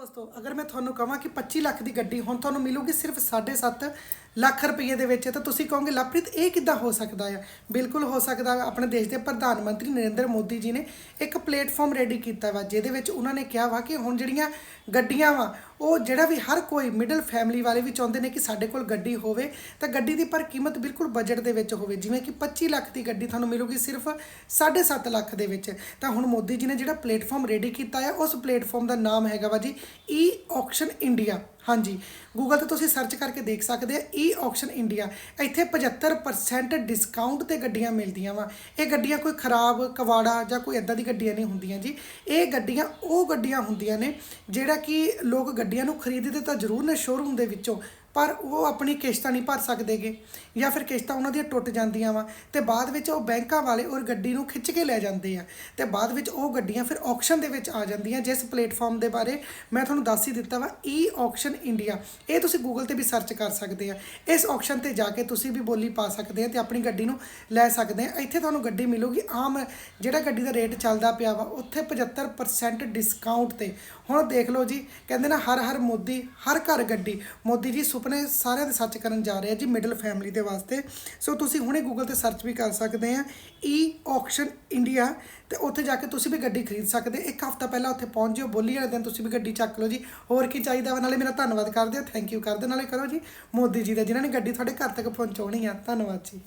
ਦੋਸਤੋ, ਅਗਰ ਮੈਂ ਤੁਹਾਨੂੰ ਕਹਾਂ ਕਿ 25 ਲੱਖ ਦੀ ਗੱਡੀ ਹੁਣ ਤੁਹਾਨੂੰ ਮਿਲੂਗੀ ਸਿਰਫ 7.5 ਲੱਖ ਰੁਪਏ ਦੇ ਵਿੱਚ ਤਾਂ ਤੁਸੀਂ ਕਹੋਗੇ, ਲਵਪ੍ਰੀਤ, ਇਹ ਕਿੱਦਾਂ ਹੋ ਸਕਦਾ ਆ? ਬਿਲਕੁਲ ਹੋ ਸਕਦਾ ਹੈ ਆਪਣੇ ਦੇਸ਼ ਦੇ ਪ੍ਰਧਾਨ ਮੰਤਰੀ ਨਰਿੰਦਰ ਮੋਦੀ ਜੀ ਨੇ ਇੱਕ ਪਲੇਟਫਾਰਮ ਰੈਡੀ ਕੀਤਾ ਵਾ, ਜਿਹਦੇ ਵਿੱਚ ਉਹਨਾਂ ਨੇ ਕਿਹਾ ਵਾ ਕਿ ਹੁਣ ਜਿਹੜੀਆਂ ਗੱਡੀਆਂ ਵਾ, ਉਹ ਜਿਹੜਾ ਵੀ ਹਰ ਕੋਈ ਮਿਡਲ ਫੈਮਿਲੀ ਵਾਲੇ ਵੀ ਚਾਹੁੰਦੇ ਨੇ ਕਿ ਸਾਡੇ ਕੋਲ ਗੱਡੀ ਹੋਵੇ, ਤਾਂ ਗੱਡੀ ਦੀ ਪਰ ਕੀਮਤ ਬਿਲਕੁਲ ਬਜਟ ਦੇ ਵਿੱਚ ਹੋਵੇ। ਜਿਵੇਂ ਕਿ 25 ਲੱਖ ਦੀ ਗੱਡੀ ਤੁਹਾਨੂੰ ਮਿਲੂਗੀ ਸਿਰਫ 7.5 ਲੱਖ ਦੇ ਵਿੱਚ। ਤਾਂ ਹੁਣ ਮੋਦੀ ਜੀ ਨੇ ਜਿਹੜਾ ਪਲੇਟਫਾਰਮ ਰੈਡੀ ਕੀਤਾ ਹੈ ਉਸ ਪਲੇਟਫਾਰਮ ਦਾ ਨਾਮ ਹੈਗਾ ਵਾ ਜੀ ਈ ਆਕਸ਼ਨ ਇੰਡੀਆ ਹਾਂਜੀ। ਗੂਗਲ ਤੇ ਤੁਸੀਂ ਸਰਚ ਕਰਕੇ ਦੇਖ ਸਕਦੇ ਆ ਈ ਆਕਸ਼ਨ ਇੰਡੀਆ ਇੱਥੇ 75% ਡਿਸਕਾਊਂਟ ਤੇ ਗੱਡੀਆਂ ਮਿਲਦੀਆਂ ਵਾ। ਇਹ ਗੱਡੀਆਂ ਕੋਈ ਖਰਾਬ, ਕਵਾੜਾ ਜਾਂ ਕੋਈ ਇਦਾਂ ਦੀ ਗੱਡੀਆਂ ਨਹੀਂ ਹੁੰਦੀਆਂ ਜੀ। ਇਹ ਗੱਡੀਆਂ, ਉਹ ਗੱਡੀਆਂ ਹੁੰਦੀਆਂ ਨੇ ਜਿਹੜਾ ਕਿ ਲੋਕ ਗੱਡੀਆਂ ਨੂੰ ਖਰੀਦਦੇ ਤਾਂ ਜ਼ਰੂਰ ਨੇ ਸ਼ੋਰੂਮ ਦੇ ਵਿੱਚੋਂ ਪਰ ਉਹ ਆਪਣੀ ਕਿਸ਼ਤਾਂ ਨਹੀਂ ਭਰ ਸਕਦੇਗੇ ਜਾਂ ਫਿਰ ਕਿਸ਼ਤਾਂ ਉਹਨਾਂ ਦੀਆਂ ਟੁੱਟ ਜਾਂਦੀਆਂ ਵਾ ਤੇ ਬਾਅਦ ਵਿੱਚ ਉਹ ਬੈਂਕਾਂ ਵਾਲੇ ਉਹ ਗੱਡੀ ਨੂੰ ਖਿੱਚ ਕੇ ਲੈ ਜਾਂਦੇ ਆ ਤੇ ਬਾਅਦ ਵਿੱਚ ਉਹ ਗੱਡੀਆਂ ਫਿਰ ਆਕਸ਼ਨ ਦੇ ਵਿੱਚ ਆ ਜਾਂਦੀਆਂ ਜਿਸ ਪਲੇਟਫਾਰਮ ਦੇ ਬਾਰੇ ਮੈਂ ਤੁਹਾਨੂੰ ਦੱਸ ਹੀ ਦਿੱਤਾ ਵਾ ਈ ਆਕਸ਼ਨ ਇੰਡੀਆ ਇਹ ਤੁਸੀਂ ਗੂਗਲ ਤੇ ਵੀ ਸਰਚ ਕਰ ਸਕਦੇ ਆ। ਇਸ ਆਕਸ਼ਨ ਤੇ ਜਾ ਕੇ ਤੁਸੀਂ ਵੀ ਬੋਲੀ ਪਾ ਸਕਦੇ ਆ ਤੇ ਆਪਣੀ ਗੱਡੀ ਨੂੰ ਲੈ ਸਕਦੇ ਆ। ਇੱਥੇ ਤੁਹਾਨੂੰ ਗੱਡੀ ਮਿਲੂਗੀ। ਆਮ ਜਿਹੜਾ ਗੱਡੀ ਦਾ ਰੇਟ ਚੱਲਦਾ ਪਿਆ ਵਾ, ਉੱਥੇ 75% ਡਿਸਕਾਊਂਟ ਤੇ। ਹੁਣ ਦੇਖ ਲਓ ਜੀ, ਕਹਿੰਦੇ ਨਾ ਹਰ ਹਰ ਮੋਦੀ, ਹਰ ਘਰ ਗੱਡੀ, ਮੋਦੀ ਜੀ ਸੁਪਨੇ ਸਾਰਿਆਂ ਦੇ ਸੱਚ ਕਰਨ ਜਾ ਰਿਹਾ ਜੀ ਮਿਡਲ ਫੈਮਿਲੀ ਦੇ ਵਾਸਤੇ। ਸੋ ਤੁਸੀਂ ਹੁਣੇ ਗੂਗਲ ਤੇ ਸਰਚ ਵੀ ਕਰ ਸਕਦੇ ਆ ਈ ਆਕਸ਼ਨ ਇੰਡੀਆ ਤੇ ਉੱਥੇ ਜਾ ਕੇ ਤੁਸੀਂ ਵੀ ਗੱਡੀ ਖਰੀਦ ਸਕਦੇ ਇੱਕ ਹਫਤਾ ਪਹਿਲਾਂ ਉੱਥੇ ਪਹੁੰਚ ਜਿਓ, ਬੋਲੀ ਵਾਲੇ ਦਿਨ ਤੁਸੀਂ ਵੀ ਗੱਡੀ ਚੱਕ ਲਓ ਜੀ। ਹੋਰ ਕੀ ਚਾਹੀਦਾ ਵਾ? ਨਾਲੇ ਮੇਰਾ ਧੰਨਵਾਦ ਕਰਦੇ ਹੋ ਥੈਂਕ ਯੂ ਕਰਦੇ ਨਾਲੇ ਕਰੋ ਜੀ, ਮੋਦੀ ਜੀ ਦਾ ਜਿਨ੍ਹਾਂ ਨੇ ਗੱਡੀ ਤੁਹਾਡੇ ਘਰ ਤੱਕ ਪਹੁੰਚਾਉਣੀ ਆ। ਧੰਨਵਾਦ ਜੀ।